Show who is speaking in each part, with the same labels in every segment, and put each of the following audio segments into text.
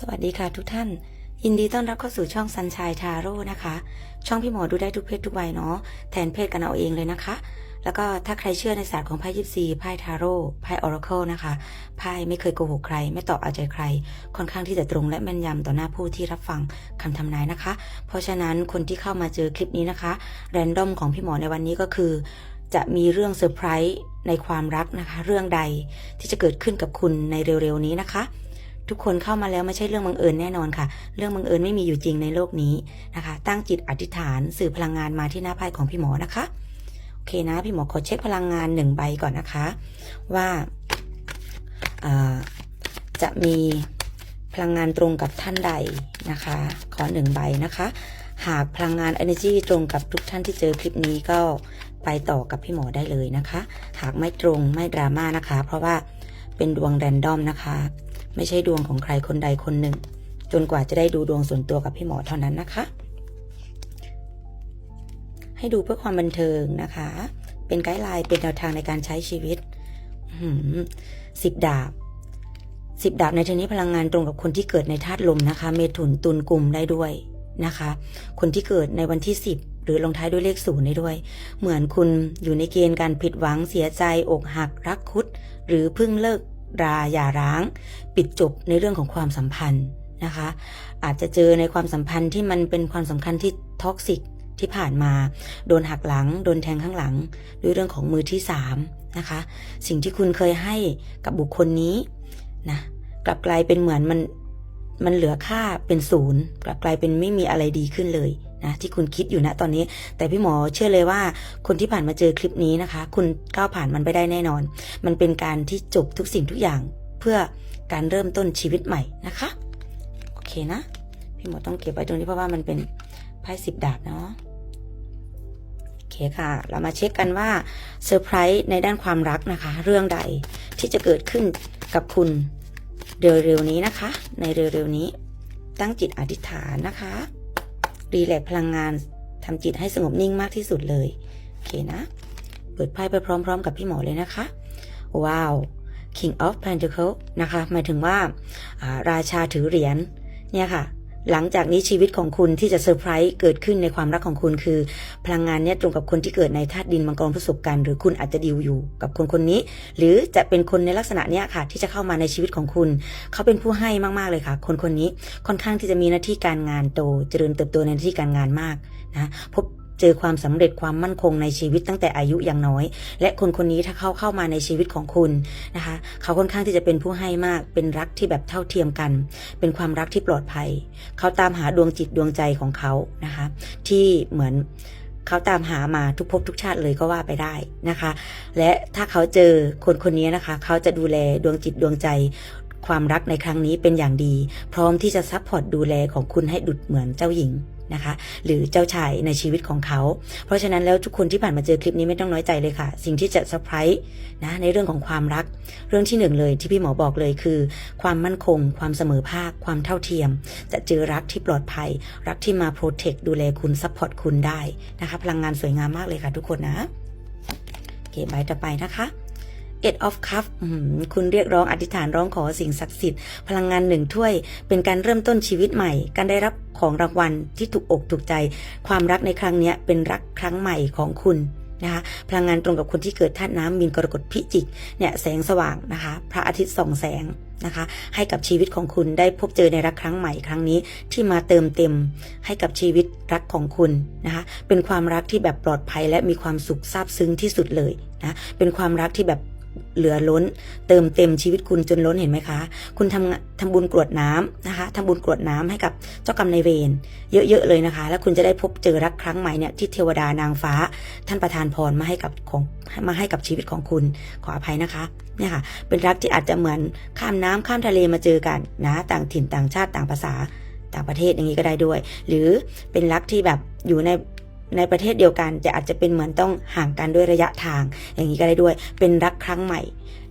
Speaker 1: สวัสดีค่ะทุกท่าน ยินดีต้อนรับเข้าสู่ช่องซันช i ยทาโร่นะคะ ช่องพี่หมอดูได้ทุกเพศทุกวัยเนาะแทนเพศกันเอาเองเลยนะคะ แล้วก็ถ้าใครเชื่อในศาสตร์ของไพ่ยิปซีไพ่ทาโร่ไพ่ออราเคิลนะคะไพ่ไม่เคยโกหกใคร ไม่ตอบเอาใจใคร ค่อนข้างที่จะตรงและแม่นยำต่อหน้าผู้ที่รับฟังคำทำนายนะคะ เพราะฉะนั้นคนที่เข้ามาเจอคลิปนี้นะคะแรนดอมของพี่หมอในวันนี้ก็คือ จะมีเรื่องเซอร์ไพรส์ในความรักนะคะ เรื่องใดที่จะเกิดขึ้นกับคุณในเร็วๆนี้นะคะ ทุกคนเข้ามาแล้วไม่ใช่เรื่องบังเอิญแน่นอนค่ะ เรื่องบังเอิญไม่มีอยู่จริงในโลกนี้นะคะ ตั้งจิตอธิษฐานสื่อพลังงานมาที่หน้าไพ่ของพี่หมอนะคะ โอเคนะ พี่หมอขอเช็คพลังงานหนึ่งใบก่อนนะคะ ว่าาจะมีพลังงานตรงกับท่านใดนะคะ ขอหนึ่งใบนะคะ หากพลังงาน energy ตรงกับทุกท่านที่เจอคลิปนี้ก็ไปต่อกับพี่หมอได้เลยนะคะ หากไม่ตรงไม่ดราม่านะคะ เพราะว่า เป็นดวงแรนดอมนะคะ ไม่ใช่ดวงของใครคนใดคนหนึ่ง จนกว่าจะได้ดูดวงส่วนตัวกับพี่หมอเท่านั้นนะคะ ให้ดูเพื่อความบันเทิงนะคะ เป็นไกด์ไลน์เป็นแนวทางในการใช้ชีวิตสิบดาบสิบดาบในทีนี้พลังงานตรงกับคนที่เกิดในธาตุลมนะคะ เมถุนตุลกลุ่มได้ด้วยนะคะ คนที่เกิดในวันที่สิบ หรือลงท้ายด้วยเลขศูนย์ได้ด้วย เหมือนคุณอยู่ในเกณฑ์การผิดหวังเสียใจอกหักรักคุด หรือเพิ่งเลิกราหย่าร้าง ปิดจบในเรื่องของความสัมพันธ์นะคะ อาจจะเจอในความสัมพันธ์ที่มันเป็นความสัมพันธ์ที่ท็อกซิกที่ผ่านมา โดนหักหลัง โดนแทงข้างหลัง ด้วยเรื่องของมือที่สามนะคะ สิ่งที่คุณเคยให้กับบุคคลนี้นะกลับกลายเป็นเหมือนมัน มันเหลือค่าเป็นศูนย์กลับกลายเป็นไม่มีอะไรดีขึ้นเลยนะที่คุณคิดอยู่นะตอนนี้ แต่พี่หมอเชื่อเลยว่าคนที่ผ่านมาเจอคลิปนี้นะคะ คุณก้าวผ่านมันไปได้แน่นอน มันเป็นการที่จบทุกสิ่งทุกอย่างเพื่อการเริ่มต้นชีวิตใหม่นะคะโอเคนะ พี่หมอต้องเก็บไว้ตรงนี้เพราะว่ามันเป็นไพ่สิบดาบเนาะโอเคค่ะ เรามาเช็คกันว่าเซอร์ไพรส์ในด้านความรักนะคะ เรื่องใดที่จะเกิดขึ้นกับคุณ เร็วๆนี้นะคะ ในเร็วๆนี้ ตั้งจิตอธิษฐานนะคะ รีแลกพลังงานทำจิตให้สงบนิ่งมากที่สุดเลย โอเคนะ เปิดไพ่ไปพร้อม ๆ กับพี่หมอเลยนะคะ ว้าว King of Pentacle นะคะ หมายถึงว่าอ่าราชาถือเหรียญเนี่ยค่ะ หลังจากนี้ชีวิตของคุณที่จะเซอร์ไพรส์เกิดขึ้นในความรักของคุณคือ พลังงานเนี้ยตรงกับคนที่เกิดในธาตุดินมังกรประสบการณ์หรือคุณอาจจะดิวอยู่กับคนคนนี้ หรือจะเป็นคนในลักษณะเนี้ยค่ะ ที่จะเข้ามาในชีวิตของคุณ เขาเป็นผู้ให้มากๆเลยค่ะ คนคนนี้ค่อนข้างที่จะมีหน้าที่การงานโตเจริญเติบโตในหน้าที่การงานมากนะพบ เจอความสำเร็จความมั่นคงในชีวิตตั้งแต่อายุยังน้อย และคนคนนี้ถ้าเขาเข้ามาในชีวิตของคุณนะคะ เขาค่อนข้างที่จะเป็นผู้ให้มาก เป็นรักที่แบบเท่าเทียมกัน เป็นความรักที่ปลอดภัย เขาตามหาดวงจิตดวงใจของเขานะคะ ที่เหมือนเขาตามหามาทุกภพทุกชาติเลยก็ว่าไปได้นะคะ และถ้าเขาเจอคนคนนี้นะคะ เขาจะดูแลดวงจิตดวงใจความรักในครั้งนี้เป็นอย่างดี พร้อมที่จะซัพพอร์ตดูแลของคุณให้ดุดเหมือนเจ้าหญิง นะคะ หรือเจ้าชายในชีวิตของเขา เพราะฉะนั้นแล้วทุกคนที่ผ่านมาเจอคลิปนี้ไม่ต้องน้อยใจเลยค่ะ สิ่งที่จะเซอร์ไพรส์นะในเรื่องของความรัก เรื่องที่หนึ่งเลยที่พี่หมอบอกเลยคือ ความมั่นคง ความเสมอภาค ความเท่าเทียม จะเจอรักที่ปลอดภัย รักที่มาโปรเทคดูแลคุณซัพพอร์ตคุณได้นะคะพลังงานสวยงามมากเลยค่ะทุกคนนะโอเคใบต่อไปนะคะ Eight of Cup คุณเรียกร้องอธิษฐานร้องขอสิ่งศักดิ์สิทธิ์ พลังงานหนึ่งถ้วย เป็นการเริ่มต้นชีวิตใหม่ การได้รับของรางวัลที่ถูกอกถูกใจ ความรักในครั้งนี้เป็นรักครั้งใหม่ของคุณนะคะพลังงานตรงกับคนที่เกิดธาตุน้ำมินกรกฎพิจิกเนี่ยแสงสว่างนะคะ พระอาทิตย์ส่องแสงนะคะ ให้กับชีวิตของคุณได้พบเจอในรักครั้งใหม่ครั้งนี้ที่มาเติมเต็ม ให้กับชีวิตรักของคุณนะคะ เป็นความรักที่แบบปลอดภัยและมีความสุขซาบซึ้งที่สุดเลยนะเป็นความรักที่แบบ เหลือล้น เติมเต็มชีวิตคุณจนล้นเห็นไหมคะ คุณทำทำบุญกรวดน้ำนะคะทำบุญกรวดน้ำให้กับเจ้ากรรมนายเวรเยอะๆเลยนะคะ แล้วคุณจะได้พบเจอรักครั้งใหม่เนี่ยที่เทวดานางฟ้า ท่านประทานพรมาให้กับของมาให้กับชีวิตของคุณขออภัยนะคะเนี่ยค่ะ เป็นรักที่อาจจะเหมือนข้ามน้ำข้ามทะเลมาเจอกันนะ ต่างถิ่นต่างชาติต่างภาษาต่างประเทศอย่างนี้ก็ได้ด้วย หรือเป็นรักที่แบบอยู่ใน ในประเทศเดียวกัน แต่อาจจะเป็นเหมือนต้องห่างกันด้วยระยะทาง อย่างนี้ก็ได้ด้วยเป็นรักครั้งใหม่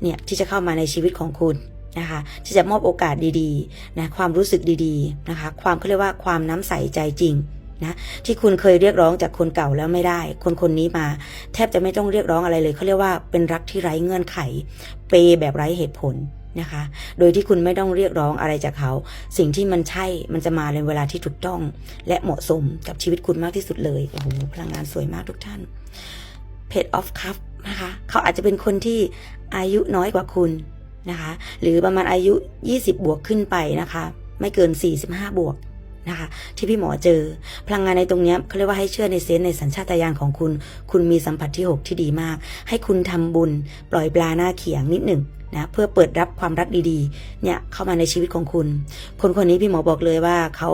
Speaker 1: เนี่ยที่จะเข้ามาในชีวิตของคุณนะคะที่จะมอบโอกาสดีๆนะความรู้สึกดีๆนะคะความเขาเรียกว่าความน้ำใสใจจริงนะที่คุณเคยเรียกร้องจากคนเก่าแล้วไม่ได้ คนคนนี้มา แทบจะไม่ต้องเรียกร้องอะไรเลยเขาเรียกว่าเป็นรักที่ไร้เงื่อนไข เปย์แบบไร้เหตุผล นะคะ โดยที่คุณไม่ต้องเรียกร้องอะไรจากเขา สิ่งที่มันใช่มันจะมาในเวลาที่ถูกต้อง และเหมาะสมกับชีวิตคุณมากที่สุดเลย โอ้โห พลังงานสวยมากทุกท่านเพจออฟคัฟนะคะ เขาอาจจะเป็นคนที่อายุน้อยกว่าคุณนะคะ หรือประมาณอายุ 20 บวกขึ้นไปนะคะ ไม่เกิน 45 บวก นะคะที่พี่หมอเจอ พลังงานในตรงนี้เขาเรียกว่าให้เชื่อในเซนส์ในสัญชาตญาณของคุณ คุณมีสัมผัสที่ 6 ที่ดีมาก ให้คุณทำบุญ ปล่อยปลาหน้าเขียงนิดหนึ่งนะเพื่อเปิดรับความรักดีๆ เนี่ยเข้ามาในชีวิตของคุณ คนคนนี้พี่หมอบอกเลยว่าเขา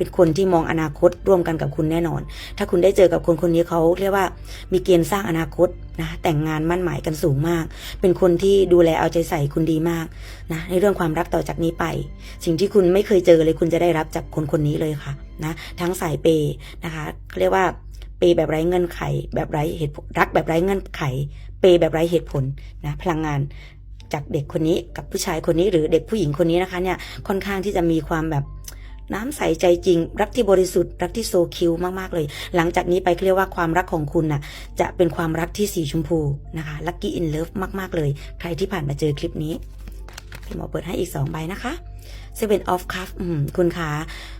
Speaker 1: เป็นคนที่มองอนาคตร่วมกันกับคุณแน่นอน ถ้าคุณได้เจอกับคนคนนี้เขาเรียกว่ามีเกณฑ์สร้างอนาคตนะแต่งงานมั่นหมายกันสูงมาก เป็นคนที่ดูแลเอาใจใส่คุณดีมากนะในเรื่องความรักต่อจากนี้ไป สิ่งที่คุณไม่เคยเจอเลยคุณจะได้รับจากคนคนนี้เลยค่ะนะทั้งสายเปย์นะคะเขาเรียกว่าเปย์แบบไร้เงื่อนไข แบบไร้เหตุรักแบบไร้เงื่อนไข เปย์แบบไร้เหตุผลนะพลังงานจากเด็กคนนี้กับผู้ชายคนนี้หรือเด็กผู้หญิงคนนี้นะคะเนี่ยค่อนข้างที่จะมีความแบบ น้ำใสใจจริง รักที่บริสุทธิ์รักที่โซคิวมากๆเลย หลังจากนี้ไปเรียกว่าความรักของคุณน่ะ จะเป็นความรักที่สีชมพูนะคะลัคกี้อินเลิฟมากๆเลย ใครที่ผ่านมาเจอคลิปนี้พี่หมอเปิดให้อีก2ใบนะคะ Seven of Cups อืมคุณคะ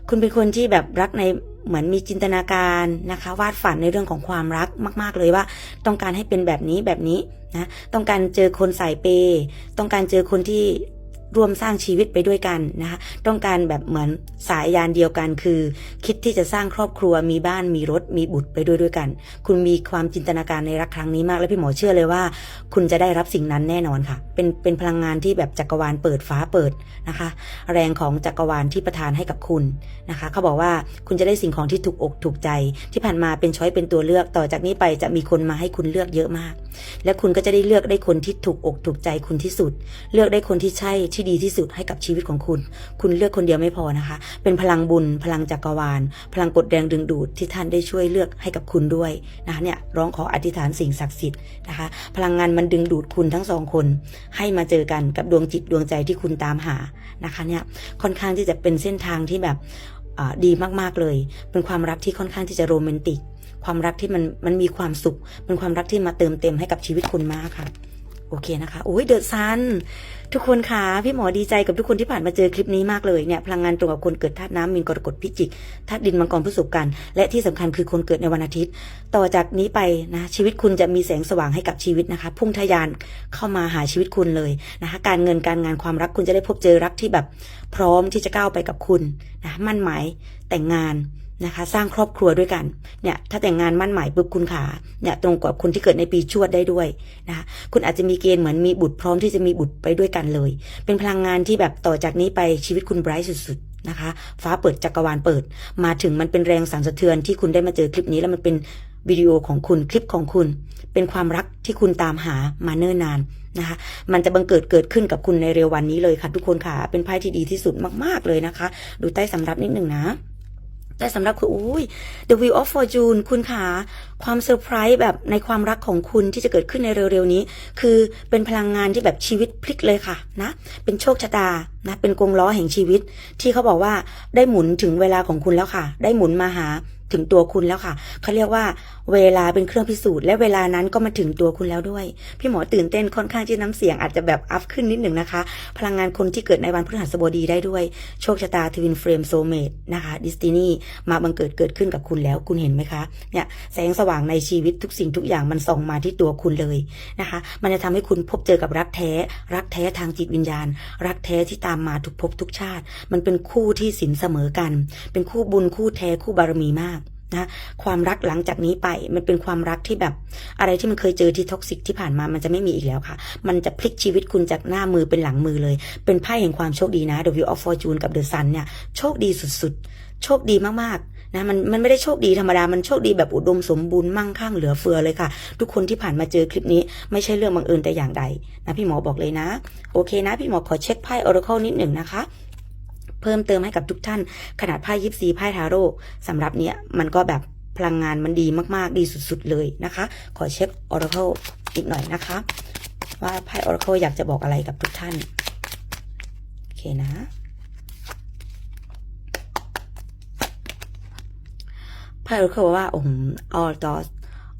Speaker 1: คุณเป็นคนที่แบบรักในเหมือนมีจินตนาการนะคะ วาดฝันในเรื่องของความรักมาก ๆ เลยว่า ต้องการให้เป็นแบบนี้แบบนี้นะต้องการเจอคนสายเปย์ต้องการเจอคนที่ ร่วมสร้างชีวิตไปด้วยกันนะคะต้องการแบบเหมือนสายยานเดียวกันคือ คิดที่จะสร้างครอบครัวมีบ้านมีรถมีบุตรไปด้วยด้วยกัน คุณมีความจินตนาการในรักครั้งนี้มาก และพี่หมอเชื่อเลยว่า คุณจะได้รับสิ่งนั้นแน่นอนค่ะ เป็นเป็นพลังงานที่แบบจักรวาลเปิดฟ้าเปิดนะคะ แรงของจักรวาลที่ประทานให้กับคุณนะคะ เขาบอกว่าคุณจะได้สิ่งของที่ถูกอกถูกใจ ที่ผ่านมาเป็นช้อยเป็นตัวเลือกต่อจากนี้ไปจะมีคนมาให้คุณเลือกเยอะมาก และคุณก็จะได้เลือกได้คนที่ถูกอกถูกใจคุณที่สุด เลือกได้คนที่ใช่ที่ที่ดีที่สุดให้กับชีวิตของคุณ คุณเลือกคนเดียวไม่พอนะคะ เป็นพลังบุญ พลังจักรวาล พลังกดแรงดึงดูดที่ท่านได้ช่วยเลือกให้กับคุณด้วยนะคะเนี่ยร้องขออธิษฐานสิ่งศักดิ์สิทธิ์นะคะ พลังงานมันดึงดูดคุณทั้งสองคน ให้มาเจอกันกับดวงจิตดวงใจที่คุณตามหานะคะเนี่ยค่อนข้างที่จะเป็นเส้นทางที่แบบอ่าดีมากๆเลย เป็นความรักที่ค่อนข้างที่จะโรแมนติก ความรักที่มันมันมีความสุข เป็นความรักที่มาเติมเต็มให้กับชีวิตคุณมากค่ะ โอเคนะคะโอ้ยเดอะซัน ทุกคนคะพี่หมอดีใจกับทุกคนที่ผ่านมาเจอคลิปนี้มากเลยเนี่ยพลังงานตรงกับคนเกิดธาตุน้ำมีนกรกฎพิจิกธาตุดินมังกรพฤษภกัน และที่สำคัญคือคนเกิดในวันอาทิตย์ ต่อจากนี้ไปนะชีวิตคุณจะมีแสงสว่างให้กับชีวิตนะคะ พุ่งทะยานเข้ามาหาชีวิตคุณเลยนะคะ การเงินการงานความรักคุณจะได้พบเจอรักที่แบบพร้อมที่จะก้าวไปกับคุณนะมั่นหมายแต่งงาน นะคะ สร้างครอบครัวด้วยกันเนี่ยถ้าแต่งงานมั่นหมายปุ๊บคุณขาเนี่ยตรงกับคนที่เกิดในปีชวดได้ด้วยนะคะคุณอาจจะมีเกณฑ์เหมือนมีบุตรพร้อมที่จะมีบุตรไปด้วยกันเลย เป็นพลังงานที่แบบต่อจากนี้ไปชีวิตคุณไบรท์สุดๆนะคะ ฟ้าเปิดจักรวาลเปิด มาถึงมันเป็นแรงสั่นสะเทือนที่คุณได้มาเจอคลิปนี้แล้วมันเป็นวิดีโอของคุณคลิปของคุณ เป็นความรักที่คุณตามหามาเนิ่นนานนะคะ มันจะบังเกิดเกิดขึ้นกับคุณในเร็ววันนี้เลยค่ะทุกคนค่ะ เป็นไพ่ที่ดีที่สุดมาก ๆเลยนะคะ ดูใต้สำรับนิดหนึ่งนะ แต่สำหรับคุณอุ้ย The Wheel of Fortune คุณขาความเซอร์ไพรส์แบบในความรักของคุณที่จะเกิดขึ้นในเร็วๆนี้ คือเป็นพลังงานที่แบบชีวิตพลิกเลยค่ะนะเป็นโชคชะตานะเป็นกงล้อแห่งชีวิต ที่เขาบอกว่าได้หมุนถึงเวลาของคุณแล้วค่ะ ได้หมุนมาหา ถึงตัวคุณแล้วค่ะ เขาเรียกว่า เวลาเป็นเครื่องพิสูจน์และเวลานั้นก็มาถึงตัวคุณแล้วด้วย พี่หมอตื่นเต้นค่อนข้างที่น้ำเสียงอาจจะแบบอัพขึ้นนิดหนึ่งนะคะ พลังงานคนที่เกิดในวันพฤหัสบดีได้ด้วย โชคชะตาทวินเฟรมโซเมดนะคะดิสตินีมาบังเกิดเกิดขึ้นกับคุณแล้วคุณเห็นไหมคะเนี่ยแสงสว่างในชีวิตทุกสิ่งทุกอย่างมันส่องมาที่ตัวคุณเลยนะคะ มันจะทำให้คุณพบเจอกับรักแท้ รักแท้ทางจิตวิญญาณ รักแท้ที่ตามมาทุกภพทุกชาติ มันเป็นคู่ที่สินเสมอกัน เป็นคู่บุญคู่แท้คู่บารมีมาก นะความรักหลังจากนี้ไปมันเป็นความรักที่แบบอะไรที่มันเคยเจอที่ท็อกซิกที่ผ่านมามันจะไม่มีอีกแล้วค่ะ มันจะพลิกชีวิตคุณจากหน้ามือเป็นหลังมือเลย เป็นไพ่แห่งความโชคดีนะ The Wheel of Fortune กับ The Sun เนี่ยโชคดีสุดๆ โชคดีมากๆนะมันมันไม่ได้โชคดีธรรมดา มันโชคดีแบบอุดมสมบูรณ์มั่งคั่งเหลือเฟือเลยค่ะ ทุกคนที่ผ่านมาเจอคลิปนี้ไม่ใช่เรื่องบังเอิญแต่อย่างใดนะพี่หมอบอกเลยนะ โอเคนะ พี่หมอขอเช็คไพ่ Oracle นิดหนึ่งนะคะ เพิ่มเติมให้กับทุกท่าน ขนาดไพ่ยิปซีไพ่ทาโร่สำหรับเนี้ยมันก็แบบพลังงานมันดีมาก ๆ ดีสุด ๆ เลยนะคะ ขอเช็ค Oracle อีกหน่อยนะคะ ว่าไพ่ Oracle อยากจะบอกอะไรกับทุกท่าน โอเคนะ ไพ่ Oracle บอกว่าโอ้โห all thoughts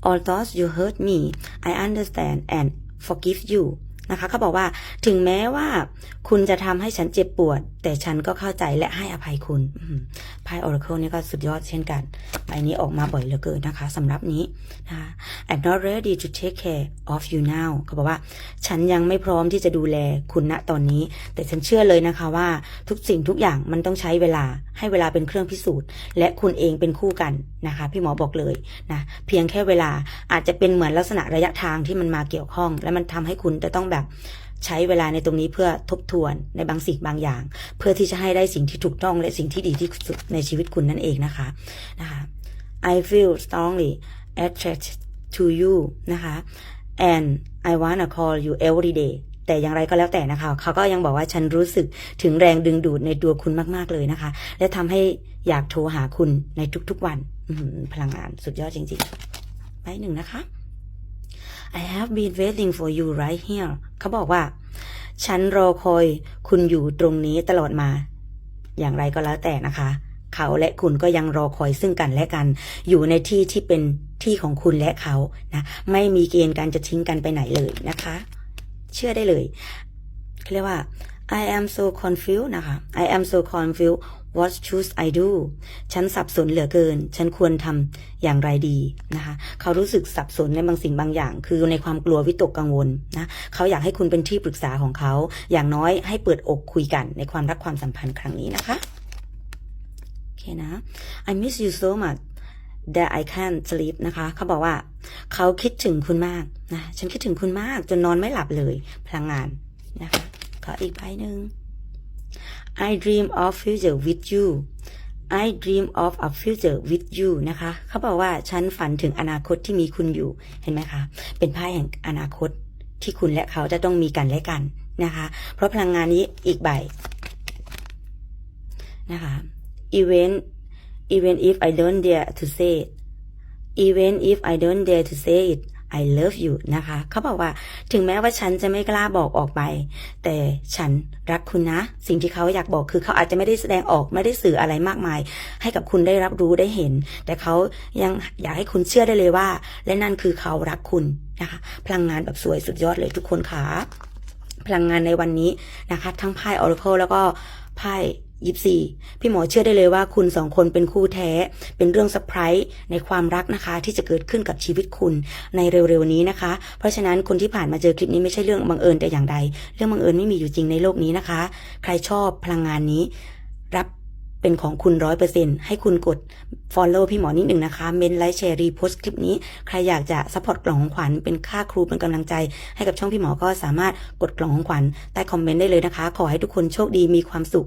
Speaker 1: all thoughts you hurt me I understand and forgive you นะคะเขาบอกว่าถึงแม้ว่า คุณจะทำให้ฉันเจ็บปวด แต่ฉันก็เข้าใจและให้อภัยคุณไพ่ Oracle นี่ก็สุดยอดเช่นกันใบนี้ออกมาบ่อยเหลือเกินนะคะสำหรับนี้นะคะ I'm not ready to take care of you now เขาบอกว่า ฉันยังไม่พร้อมที่จะดูแลคุณณตอนนี้ แต่ฉันเชื่อเลยนะคะว่าทุกสิ่งทุกอย่างมันต้องใช้เวลาให้เวลาเป็นเครื่องพิสูจน์ และคุณเองเป็นคู่กันนะคะ พี่หมอบอกเลยนะเพียงแค่เวลาอาจจะเป็นเหมือนลักษณะระยะทางที่มันมาเกี่ยวข้อง และมันทำให้คุณจะต้องแบบใช้เวลาในตรงนี้เพื่อทบทวนในบางสิ่งบางอย่าง เพื่อที่จะให้ได้สิ่งที่ถูกต้องและสิ่งที่ดีที่สุดในชีวิตคุณนั่นเองนะคะนะคะ I feel strongly attracted to you นะคะ and I wanna call you every day แต่อย่างไรก็แล้วแต่นะคะ เขาก็ยังบอกว่าฉันรู้สึกถึงแรงดึงดูดในตัวคุณมาก ๆ เลยนะคะ และทำให้อยากโทรหาคุณในทุก ๆ วันพลังงานสุดยอดจริง ๆ ไปหนึ่งนะคะ I have been waiting for you right here เขาบอกว่า ฉันรอคอยคุณอยู่ตรงนี้ตลอดมา อย่างไรก็แล้วแต่นะคะ เขาและคุณก็ยังรอคอยซึ่งกันและกัน อยู่ในที่ที่เป็นที่ของคุณและเขานะ ไม่มีเกณฑ์การจะทิ้งกันไปไหนเลยนะคะ เชื่อได้เลยเขาเรียกว่า I am so confused นะคะ I am so confused what should I do ฉันสับสนเหลือเกิน ฉันควรทำอย่างไรดีนะคะ เขารู้สึกสับสนในบางสิ่งบางอย่าง คือในความกลัววิตกกังวลนะ เขาอยากให้คุณเป็นที่ปรึกษาของเขา อย่างน้อยให้เปิดอกคุยกันในความรักความสัมพันธ์ครั้งนี้นะคะโอเคนะ I miss you so much that I can't sleep นะคะ เขาบอกว่า เขาคิดถึงคุณมากนะ ฉันคิดถึงคุณมากจนนอนไม่หลับเลย พลังงานนะคะ ขออีกใบหนึ่ง I dream of future with you I dream of a future with you นะคะ เขาบอกว่าฉันฝันถึงอนาคตที่มีคุณอยู่ เห็นไหมคะ เป็นไพ่แห่งอนาคตที่คุณและเขาจะต้องมีกันและกันนะคะ เพราะพลังงานนี้อีกใบนะคะ even even if I don't dare to say it even if I don't dare to say it I love you นะคะ เขาบอกว่าถึงแม้ว่าฉันจะไม่กล้าบอกออกไป แต่ฉันรักคุณนะ สิ่งที่เขาอยากบอกคือเขาอาจจะไม่ได้แสดงออกไม่ได้สื่ออะไรมากมาย ให้กับคุณได้รับรู้ได้เห็น แต่เขายังอยากให้คุณเชื่อได้เลยว่า และนั่นคือเขารักคุณนะคะ พลังงานแบบสวยสุดยอดเลยทุกคนค่ะพลังงานในวันนี้นะคะ ทั้งไพ่ Oracle แล้วก็ไพ่ ยิปซีพี่หมอเชื่อได้เลยว่าคุณสองคนเป็นคู่แท้ เป็นเรื่องเซอร์ไพรส์ในความรักนะคะ ที่จะเกิดขึ้นกับชีวิตคุณในเร็วๆนี้นะคะ เพราะฉะนั้นคนที่ผ่านมาเจอคลิปนี้ไม่ใช่เรื่องบังเอิญแต่อย่างใด เรื่องบังเอิญไม่มีอยู่จริงในโลกนี้นะคะ ใครชอบพลังงานนี้ รับเป็นของคุณร้อยเปอร์เซ็นให้คุณกด follow พี่หมอนิดหนึ่งนะคะ เมนไลค์แชร์รีโพสต์คลิปนี้ ใครอยากจะซัพพอร์ตกล่องของขวัญเป็นค่าครูเป็นกำลังใจ ให้กับช่องพี่หมอก็สามารถกดกล่องของขวัญใต้คอมเมนต์ได้เลยนะคะ ขอให้ทุกคนโชคดีมีความสุข